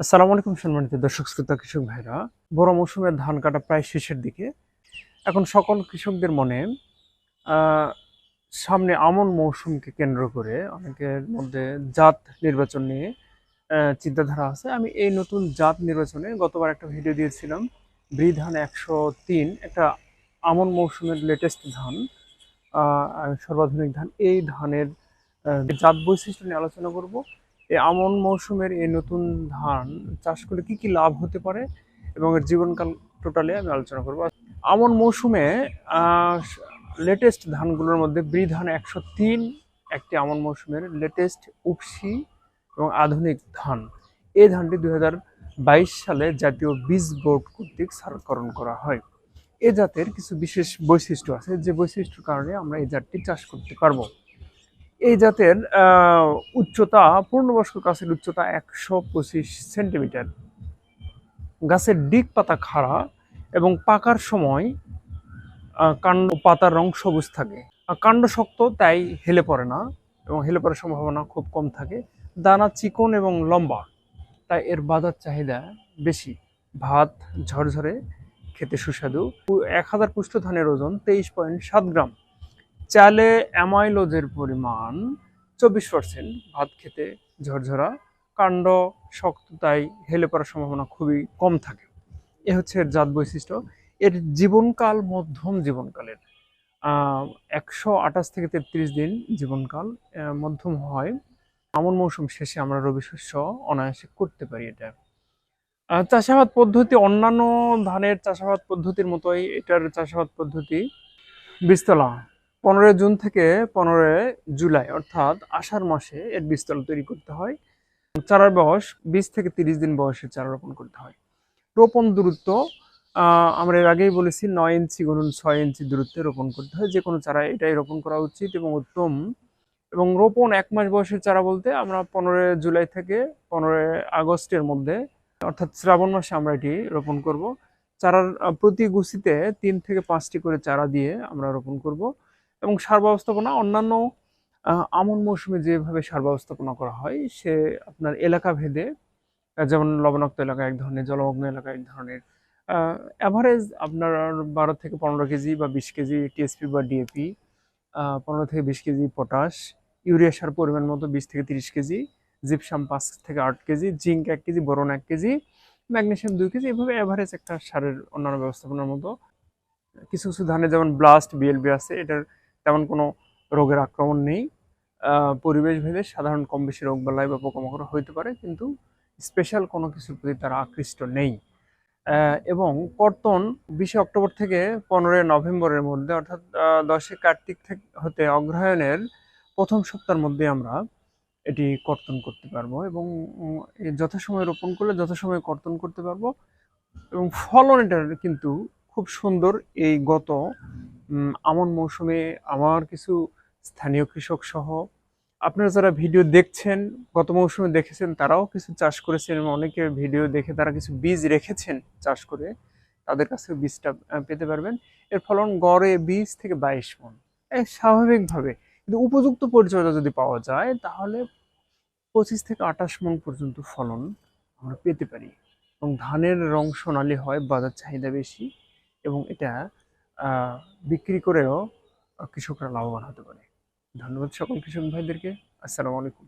আসসালামু আলাইকুম সম্মানিত দর্শক, শ্রোতা, কৃষক ভাইরা। বড় মৌসুমের ধান কাটা প্রায় শেষের দিকে। এখন সকল কৃষকদের মনে সামনে আমন মৌসুমকে কেন্দ্র করে অনেকের মধ্যে জাত নির্বাচন নিয়ে চিন্তাধারা আছে। আমি এই নতুন জাত নির্বাচনে গতবার একটা ভিডিও দিয়েছিলাম। ব্রি ধান একশো তিন, একটা আমন মৌসুমের লেটেস্ট ধান সর্বাধুনিক ধান। এই ধানের জাত বৈশিষ্ট্য নিয়ে আলোচনা করব। এই আমন মৌসুমের এই নতুন ধান চাষ করলে কি কি লাভ হতে পারে? এবং এর জীবনকাল টোটালি আমি আলোচনা করব। আমন মৌসুমে লেটেস্ট ধানগুলোর মধ্যে ব্রি ধান একশো তিন, একটি আমন মৌসুমের লেটেস্ট উপসি এবং আধুনিক ধান। এই ধানটি দুই সালে জাতীয় বীজ বোর্ড কর্তৃক সারকরণ করা হয়। এ জাতের কিছু বিশেষ বৈশিষ্ট্য আছে, যে বৈশিষ্ট্যের কারণে আমরা এই জাতটি চাষ করতে পারব। এই জাতের উচ্চতা, পূর্ণবয়স্ক গাছের উচ্চতা একশো পঁচিশ সেন্টিমিটার। গাছের ডিক পাতা খাড়া এবং পাকার সময় কাণ্ড পাতার রং সবুজ থাকে। কাণ্ড শক্ত, তাই হেলে পড়ে না এবং হেলে পড়ার সম্ভাবনা খুব কম থাকে। দানা চিকন এবং লম্বা, তাই এর বাজার চাহিদা বেশি। ভাত ঝরঝরে, খেতে সুস্বাদু। এক হাজার পুষ্ট ধানের ওজন তেইশ পয়েন্ট সাত গ্রাম। চালে অ্যামাইলোজের পরিমাণ চব্বিশ পার্সেন্ট ভাত খেতে ঝরঝরা, কাণ্ড শক্ত, তাই হেলে পড়ার সম্ভাবনা খুবই কম থাকে। এ হচ্ছে এর জাত বৈশিষ্ট্য। এর জীবনকাল, মধ্যম জীবনকালের একশো আঠাশ থেকে তেত্রিশ দিন জীবনকাল মধ্যম হয়। আমন মৌসুম শেষে আমরা রবি শস্য অনায়াসে করতে পারি এটা। চাষাবাদ পদ্ধতি, অন্যান্য ধানের চাষাবাদ পদ্ধতির মতোই এটার চাষাবাদ পদ্ধতি। বীজতলা পনেরোই জুন থেকে পনেরোই জুলাই, অর্থাৎ আষাঢ় মাসে এর বীজতলা তৈরি করতে হয়। চারার বয়স বিশ থেকে তিরিশ দিন বয়সে চারা রোপণ করতে হয়। রোপণ দূরত্ব আমরা এর আগেই বলেছি নয় ইঞ্চি গুণন ছয় ইঞ্চি দূরত্বে রোপণ করতে হয়। যে কোনো চারা এটাই রোপণ করা উচিত এবং উত্তম। এবং রোপণ এক মাস বয়সের চারা বলতে আমরা পনেরোই জুলাই থেকে পনেরোই আগস্টের মধ্যে, অর্থাৎ শ্রাবণ মাসে আমরা এটি রোপণ করব। চারার প্রতি গুছিতে তিন থেকে পাঁচটি করে চারা দিয়ে আমরা রোপণ করব। এবং সার ব্যবস্থাপনা অন্যান্য আমন মৌসুমে যেভাবে সার ব্যবস্থাপনা করা হয়, সে আপনার এলাকা ভেদে যেমন লবণাক্ত এলাকা এক ধরনের, জলমগ্ন এলাকা এক ধরনের অ্যাভারেজ আপনার বারো থেকে পনেরো কেজি বা বিশ কেজি টিএসপি বা ডিএপি পনেরো থেকে বিশ কেজি পটাশ, ইউরিয়া সার পরিমাণ মতো বিশ থেকে তিরিশ কেজি জিপসাম পাঁচ থেকে আট কেজি জিঙ্ক এক কেজি, বোরন এক কেজি ম্যাগনেশিয়াম দুই কেজি, এভাবে অ্যাভারেজ একটা সারের অন্যান্য ব্যবস্থাপনার মতো। কিছু কিছু ধানে যেমন ব্লাস্ট বিএলবি আছে, এটার তেমন কোনো রোগের আক্রমণ নেই। পরিবেশ ভেদে সাধারণ কম বেশি রোগ বালাই বা পোকামাকড় হইতে পারে, কিন্তু স্পেশাল কোনো কিছুর প্রতি তারা আকৃষ্ট নেই। এবং কর্তন বিশে অক্টোবর থেকে পনেরোই নভেম্বরের মধ্যে, অর্থাৎ দশে কার্তিক থেকে, হতে অগ্রহায়ণের প্রথম সপ্তাহের মধ্যে আমরা এটি কর্তন করতে পারব এবং যথাসময়ে রোপণ করলে যথাসময়ে কর্তন করতে পারব এবং ফলন এটার কিন্তু খুব সুন্দর এই গত আমন মৌসুমে আমার কিছু স্থানীয় কৃষক সহ আপনারা যারা ভিডিও দেখছেন, গত মৌসুমে দেখেছেন, তারাও কিছু চাষ করেছেন এবং অনেকে ভিডিও দেখে তারা কিছু বীজ রেখেছেন চাষ করে, তাদের কাছে বীজটা পেতে পারবেন। এর ফলন গড়ে বিশ থেকে বাইশ মন। এই স্বাভাবিকভাবে। কিন্তু উপযুক্ত পরিচর্যা যদি পাওয়া যায়, তাহলে পঁচিশ থেকে আঠাশ মন পর্যন্ত ফলন আমরা পেতে পারি। এবং ধানের রং সোনালি হয়, বাজার চাহিদা বেশি এবং এটা বিক্রি করেও কৃষকরা লাভবান হতে পারে। ধন্যবাদ সকল কৃষক ভাইদেরকে। আসসালামু আলাইকুম।